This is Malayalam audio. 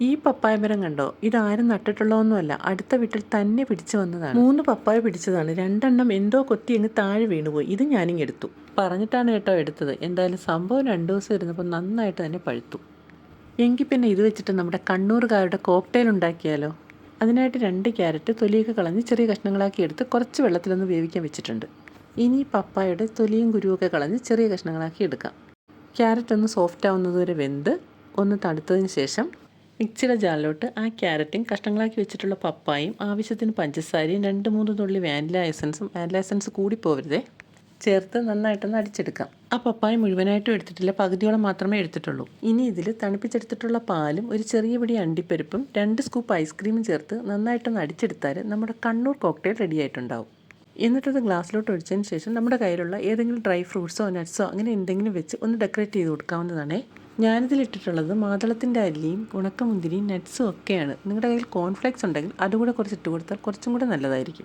ഈ പപ്പായ മരം കണ്ടോ? ഇതാരും നട്ടിട്ടുള്ളതൊന്നുമല്ല. അടുത്ത വീട്ടിൽ തന്നെ പിടിച്ചു വന്നതാണ്. മൂന്ന് പപ്പായ പിടിച്ചതാണ്. രണ്ടെണ്ണം എന്തോ കൊത്തി അങ്ങ് താഴെ വീണുപോയി. ഇത് ഞാനിങ്ങ് എടുത്തു. പറഞ്ഞിട്ടാണ് കേട്ടോ എടുത്തത്. എന്തായാലും സംഭവം രണ്ടു ദിവസം ഇരുന്നപ്പോൾ നന്നായിട്ട് തന്നെ പഴുത്തു. എങ്കിൽ പിന്നെ ഇത് വെച്ചിട്ട് നമ്മുടെ കണ്ണൂറുകാരുടെ കോക്ടെയിൽ ഉണ്ടാക്കിയാലോ? അതിനായിട്ട് രണ്ട് ക്യാരറ്റ് തൊലിയൊക്കെ കളഞ്ഞ് ചെറിയ കഷ്ണങ്ങളാക്കി എടുത്ത് കുറച്ച് വെള്ളത്തിലൊന്ന് വേവിക്കാൻ വെച്ചിട്ടുണ്ട്. ഇനി പപ്പായയുടെ തൊലിയും കുരുവൊക്കെ കളഞ്ഞ് ചെറിയ കഷ്ണങ്ങളാക്കി എടുക്കാം. ക്യാരറ്റ് ഒന്ന് സോഫ്റ്റ് ആവുന്നതുവരെ വെന്ത് ഒന്ന് തണുത്തതിന് ശേഷം മിക്സിയുടെ ജാറിലോട്ട് ആ ക്യാരറ്റും കഷ്ണങ്ങളാക്കി വെച്ചിട്ടുള്ള പപ്പായും ആവശ്യത്തിന് പഞ്ചസാരയും രണ്ട് മൂന്ന് തുള്ളി വാനില എസൻസും വാനില എസൻസ് കൂടി പോവരുതേ. ചേർത്ത് നന്നായിട്ടൊന്ന് അടിച്ചെടുക്കാം. ആ പപ്പായ മുഴുവനായിട്ടും എടുത്തിട്ടില്ല. പകുതിയോളം മാത്രമേ എടുത്തിട്ടുള്ളൂ. ഇനി ഇതിൽ തണുപ്പിച്ചെടുത്തിട്ടുള്ള പാലും ഒരു ചെറിയ പിടി അണ്ടിപ്പരിപ്പും രണ്ട് സ്കൂപ്പ് ഐസ്ക്രീമും ചേർത്ത് നന്നായിട്ടൊന്ന് അടിച്ചെടുത്താൽ നമ്മുടെ കണ്ണൂർ കോക്ടെയിൽ റെഡി ആയിട്ടുണ്ടാവും. എന്നിട്ടത് ഗ്ലാസ്സിലോട്ട് ഒഴിച്ചതിന് ശേഷം നമ്മുടെ കയ്യിലുള്ള ഏതെങ്കിലും ഡ്രൈ ഫ്രൂട്ട്സോ നട്ട്സോ അങ്ങനെ എന്തെങ്കിലും വെച്ച് ഒന്ന് ഡെക്കറേറ്റ് ചെയ്ത് കൊടുക്കാവുന്നതാണേ. ഞാനിതിൽ ഇട്ടിട്ടുള്ളത് മാതളത്തിന്റെ അല്ലിയും ഉണക്കമുന്തിരിയും നട്ട്സും ഒക്കെയാണ്. നിങ്ങളുടെ കയ്യിൽ കോൺഫ്ലേക്സ് ഉണ്ടെങ്കിൽ അതുകൂടെ കുറച്ച് ഇട്ട് കൊടുത്താൽ കുറച്ചും കൂടെ നല്ലതായിരിക്കും.